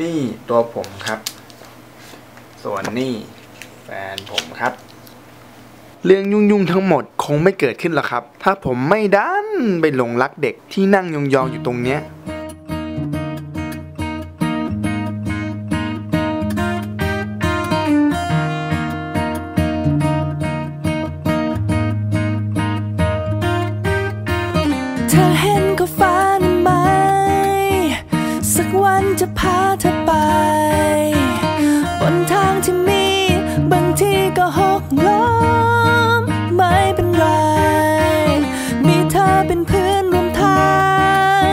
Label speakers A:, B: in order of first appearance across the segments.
A: นี่ตัวผมครับ ส่วนนี่แฟนผมครับ เรื่องยุ่งๆทั้งหมดคงไม่เกิดขึ้นหรอกครับ ถ้าผมไม่ดันไปหลงรักเด็กที่นั่งยองๆอยู่ตรงเนี้ย
B: เธอเห็น ก็หกล้มไม่เป็นไร มีเธอเป็นเพื่อนร่วมทาง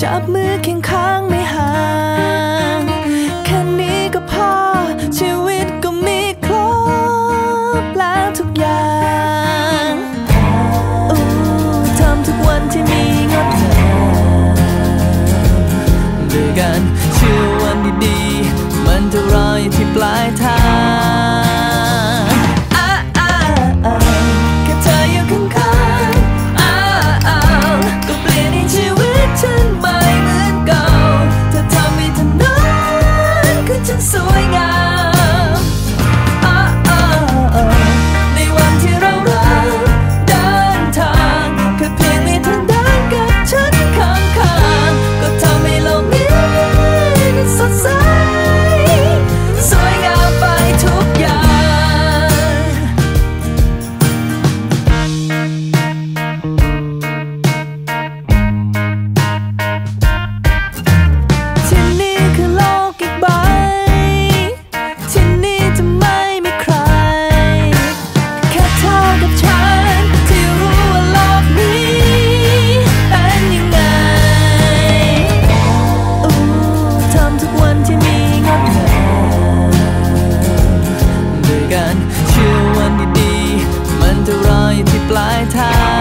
B: จับมือเคียงข้างไม่ห่าง แค่นี้ก็พอ ชีวิตก็มีครบแล้วทุกอย่างอ้ทำทุกวันที่มีงดงามด้วยกันเชื่อวันดีๆ มันจะรออยู่ที่ปลายทาง เชื่อวันดีๆมันจะรออยู่ที่ปลายทาง